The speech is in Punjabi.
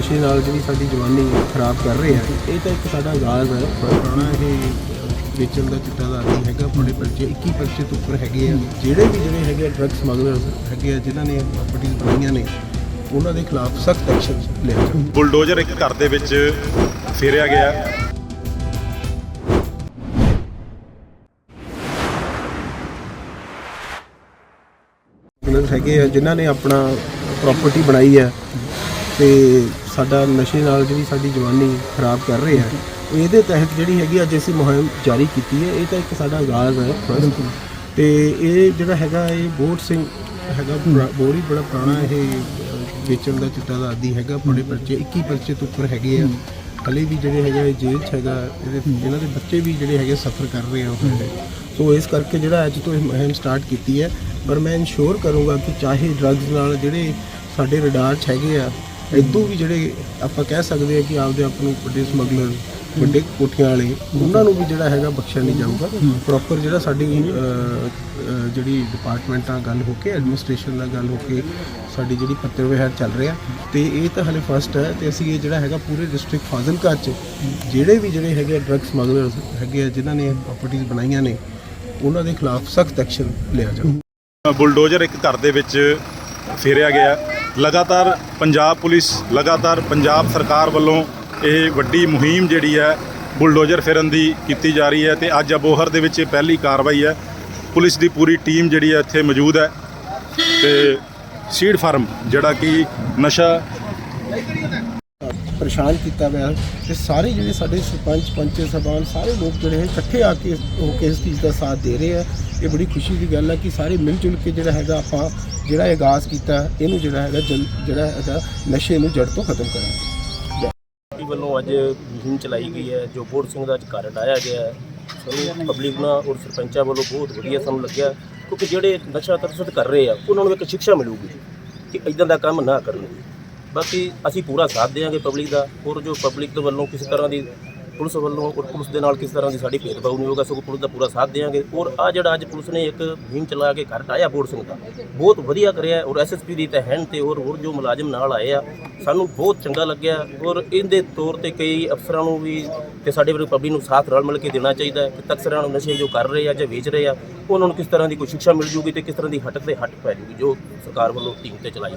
ਨਸ਼ੇ ਨਾਲ ਜਿਹੜੀ ਸਾਡੀ ਜਵਾਨੀ ਖਰਾਬ ਕਰ ਰਹੇ ਆ ਇਹ ਤਾਂ ਇੱਕ ਸਾਡਾ ਆਗਾਜ਼ ਹੈ। ਪੁਰਾਣਾ ਇਹ ਵੇਚਣ ਦਾ ਚਿੱਟਾ ਦਾ ਆਦੀ ਹੈਗਾ ਬੜੇ ਪਰਚੇ 21 ਪਰਚੇ ਤੋਂ ਉੱਪਰ ਹੈਗੇ ਆ। ਜਿਹੜੇ ਵੀ ਜਿਹੜੇ ਹੈਗੇ ਡਰੱਗ ਸਮਗਲਰਸ ਹੈਗੇ ਆ ਜਿਨ੍ਹਾਂ ਨੇ ਪ੍ਰਾਪਰਟੀਆਂ ਬਣਾਈਆਂ ਨੇ ਉਹਨਾਂ ਦੇ ਖਿਲਾਫ ਸਖਤ ਐਕਸ਼ਨ ਲਿਆ ਬੁਲਡੋਜ਼ਰ ਇੱਕ ਘਰ ਦੇ ਵਿੱਚ ਫੇਰਿਆ ਗਿਆ। ਹੈਗੇ ਆ ਜਿਨ੍ਹਾਂ ਨੇ ਆਪਣਾ ਪ੍ਰਾਪਰਟੀ ਬਣਾਈ ਹੈ ਤੇ ਸਾਡਾ ਨਸ਼ੇ ਨਾਲ ਜਿਹੜੀ ਸਾਡੀ ਜਵਾਨੀ ਖਰਾਬ ਕਰ ਰਹੇ ਆ ਇਹਦੇ ਤਹਿਤ ਜਿਹੜੀ ਹੈਗੀ ਅੱਜ ਅਸੀਂ ਮੁਹਿੰਮ ਜਾਰੀ ਕੀਤੀ ਹੈ ਇਹ ਤਾਂ ਇੱਕ ਸਾਡਾ ਆਗਾਜ਼ ਹੈ first। ਤੇ ਇਹ ਜਿਹੜਾ ਹੈਗਾ ਇਹ ਬੋਟ ਸਿੰਘ ਹੈਗਾ ਹੀ ਬੜਾ ਪੁਰਾਣਾ ਇਹ ਵੇਚਣ ਦਾ ਚਿੱਟਾ ਦਾ ਆਦੀ ਹੈਗਾ ਬੜੇ ਪਰਚੇ 21 ਪਰਚੇ ਤੋਂ ਉੱਪਰ ਹੈਗੇ ਆ। ਹਲੇ ਵੀ ਜਿਹੜੇ ਹੈਗਾ ਇਹ ਜੇਲ੍ਹ 'ਚ ਹੈਗਾ ਇਹਦੇ ਇਹਨਾਂ ਦੇ ਬੱਚੇ ਵੀ ਜਿਹੜੇ ਹੈਗੇ ਸਫਰ ਕਰ ਰਹੇ ਆ ਉਹਦੇ ਸੋ ਇਸ ਕਰਕੇ ਜਿਹੜਾ ਅੱਜ ਤੋਂ ਇਹ ਮੁਹਿੰਮ ਸਟਾਰਟ ਕੀਤੀ ਹੈ ਪਰ ਮੈਂ ਇਨਸ਼ੋਰ ਕਰੂੰਗਾ ਕਿ ਚਾਹੇ ਡਰੱਗਸ ਨਾਲ ਜਿਹੜੇ ਸਾਡੇ ਰਡਾਰ 'ਚ ਹੈਗੇ ਆ ਇਦੋਂ ਵੀ ਜਿਹੜੇ ਆਪਾਂ ਕਹਿ ਸਕਦੇ ਆ ਕਿ ਆਪਦੇ ਆਪ ਨੂੰ ਵੱਡੇ ਸਮਗਲਰ ਵੱਡੇ ਕੋਠੀਆਂ ਵਾਲੇ ਉਹਨਾਂ ਨੂੰ ਵੀ ਜਿਹੜਾ ਹੈਗਾ ਬਖਸ਼ਿਆ ਨਹੀਂ ਜਾਊਗਾ। ਪ੍ਰੋਪਰ ਜਿਹੜਾ ਸਾਡੀ ਅਹ, ਅਹ, ਜਿਹੜੀ ਡਿਪਾਰਟਮੈਂਟਾਂ ਗੱਲ ਹੋ ਕੇ ਐਡਮਿਨਿਸਟ੍ਰੇਸ਼ਨ ਨਾਲ ਗੱਲ ਹੋ ਕੇ ਸਾਡੀ ਜਿਹੜੀ ਪੱਤਰ ਵਿਹਾਰ ਚੱਲ ਰਿਹਾ। ਤੇ ਇਹ ਤਾਂ ਹਲੇ ਫਸਟ ਹੈ ਤੇ ਅਸੀਂ ਇਹ ਜਿਹੜਾ ਹੈਗਾ ਪੂਰੇ ਡਿਸਟ੍ਰਿਕਟ ਫਾਜ਼ਿਲਕਾ ਚ ਜਿਹੜੇ ਵੀ ਜਿਹੜੇ ਹੈਗੇ ਡਰੱਗ ਸਮਗਲਰਸ ਹੈਗੇ ਆ ਜਿਨ੍ਹਾਂ ਨੇ ਪ੍ਰਾਪਰਟੀਆਂ ਬਣਾਈਆਂ ਨੇ ਉਹਨਾਂ ਦੇ ਖਿਲਾਫ ਸਖਤ ਐਕਸ਼ਨ ਲਿਆ ਜਾਊ। ਬੁਲਡੋਜ਼ਰ ਇੱਕ ਘਰ ਦੇ ਵਿੱਚ ਫੇਰਿਆ ਗਿਆ। ਲਗਾਤਾਰ ਪੰਜਾਬ ਪੁਲਿਸ, ਲਗਾਤਾਰ ਪੰਜਾਬ ਸਰਕਾਰ ਵੱਲੋਂ ਇਹ ਵੱਡੀ ਮੁਹਿੰਮ ਜਿਹੜੀ ਹੈ, ਬੁਲਡੋਜ਼ਰ ਫੇਰਨ ਦੀ ਕੀਤੀ ਜਾ ਰਹੀ ਹੈ ਤੇ ਅੱਜ ਅਬੋਹਰ ਦੇ ਵਿੱਚ ਇਹ ਪਹਿਲੀ ਕਾਰਵਾਈ ਹੈ। ਪੁਲਿਸ ਦੀ ਪੂਰੀ ਟੀਮ ਜਿਹੜੀ ਹੈ ਇੱਥੇ ਮੌਜੂਦ ਹੈ ਤੇ ਸੀਡ ਫਾਰਮ ਜਿਹੜਾ ਕਿ ਨਸ਼ਾ ਪਰੇਸ਼ਾਨ ਕੀਤਾ ਹੋਇਆ ਤੇ ਸਾਰੇ ਜਿਹੜੇ ਸਾਡੇ ਸਰਪੰਚ ਪੰਚ ਸਭਾਨ ਸਾਰੇ ਲੋਕ ਜਿਹੜੇ ਇਕੱਠੇ ਆ ਕੇ ਹੋ ਕੇ ਇਸ ਚੀਜ਼ ਦਾ ਸਾਥ ਦੇ ਰਹੇ ਆ ਇਹ ਬੜੀ ਖੁਸ਼ੀ ਦੀ ਗੱਲ ਹੈ ਕਿ ਸਾਰੇ ਮਿਲ ਜੁਲ ਕੇ ਜਿਹੜਾ ਹੈਗਾ ਆਪਾਂ ਜਿਹੜਾ ਇਹ ਆਗਾਜ਼ ਕੀਤਾ ਇਹਨੂੰ ਜਿਹੜਾ ਹੈਗਾ ਜਲ- ਜਿਹੜਾ ਹੈਗਾ ਨਸ਼ੇ ਨੂੰ ਜੜ ਤੋਂ ਖਤਮ ਕਰਾਂਗੇ। ਵੱਲੋਂ ਅੱਜ ਮੁਹਿੰਮ ਚਲਾਈ ਗਈ ਹੈ, ਜੋ ਬੋੜ ਸਿੰਘ ਦਾ ਅੱਜ ਘਰ ਹਟਾਇਆ ਗਿਆ ਹੈ। ਸਾਨੂੰ ਪਬਲਿਕ ਨਾਲ ਔਰ ਸਰਪੰਚਾਂ ਵੱਲੋਂ ਬਹੁਤ ਵਧੀਆ ਸਾਨੂੰ ਲੱਗਿਆ ਕਿਉਂਕਿ ਜਿਹੜੇ ਨਸ਼ਾ ਤਰਸਤ ਕਰ ਰਹੇ ਆ, ਉਹਨਾਂ ਨੂੰ ਇੱਕ ਸਿੱਖਿਆ ਮਿਲੂਗੀ ਕਿ ਇਦਾਂ ਦਾ ਕੰਮ ਨਾ ਕਰਨ ਬਾਕੀ ਅਸੀਂ ਪੂਰਾ ਸਾਥ ਦੇਵਾਂਗੇ ਪਬਲਿਕ ਦਾ ਔਰ ਜੋ ਪਬਲਿਕ ਦੇ ਵੱਲੋਂ ਕਿਸੇ ਤਰ੍ਹਾਂ ਦੀ ਪੁਲਿਸ ਵੱਲੋਂ ਔਰ ਪੁਲਿਸ ਦੇ ਨਾਲ ਕਿਸ ਤਰ੍ਹਾਂ ਦੀ ਸਾਡੀ ਭੇਦਭਾਵ ਨਹੀਂ ਹੋਗਾ ਸਗੋਂ ਪੁਲਿਸ ਦਾ ਪੂਰਾ ਸਾਥ ਦੇਵਾਂਗੇ ਔਰ ਆ ਜਿਹੜਾ ਅੱਜ ਪੁਲਿਸ ਨੇ ਇੱਕ ਮੁਹਿੰਮ ਚਲਾ ਕੇ ਘਰ ਟਾਇਆ ਬੋਰਡ ਸਿੰਘ ਦਾ, ਬਹੁਤ ਵਧੀਆ ਕਰਿਆ ਔਰ ਐਸਐਸਪੀ ਦੀ ਤਹਿਨ ਤੇ ਔਰ ਹੋਰ ਜੋ ਮੁਲਾਜ਼ਮ ਨਾਲ ਆਏ ਆ, ਸਾਨੂੰ ਬਹੁਤ ਚੰਗਾ ਲੱਗਿਆ ਔਰ ਇਹਦੇ ਤੌਰ ਤੇ ਕਈ ਅਫਸਰਾਂ ਨੂੰ ਵੀ ਤੇ ਸਾਡੇ ਵਰਗੇ ਪਬਲਿਕ ਨੂੰ ਸਾਥ ਰਲ ਮਿਲ ਕੇ ਦੇਣਾ ਚਾਹੀਦਾ ਹੈ ਕਿ ਤਕਸਰਾਂ ਨੂੰ ਨਸ਼ੇ ਜੋ ਕਰ ਰਹੇ ਆ ਜਾਂ ਵੇਚ ਰਹੇ ਆ, ਉਹਨਾਂ ਨੂੰ ਕਿਸ ਤਰ੍ਹਾਂ ਦੀ ਕੋਈ ਸਿੱਖਿਆ ਮਿਲ ਜੂਗੀ ਤੇ ਕਿਸ ਤਰ੍ਹਾਂ ਦੀ ਹਟਕ ਤੇ ਹਟ ਪੈ ਜੂਗੀ ਜੋ ਸਰਕਾਰ ਵੱਲੋਂ ਟੀਮ ਤੇ ਚਲਾਈ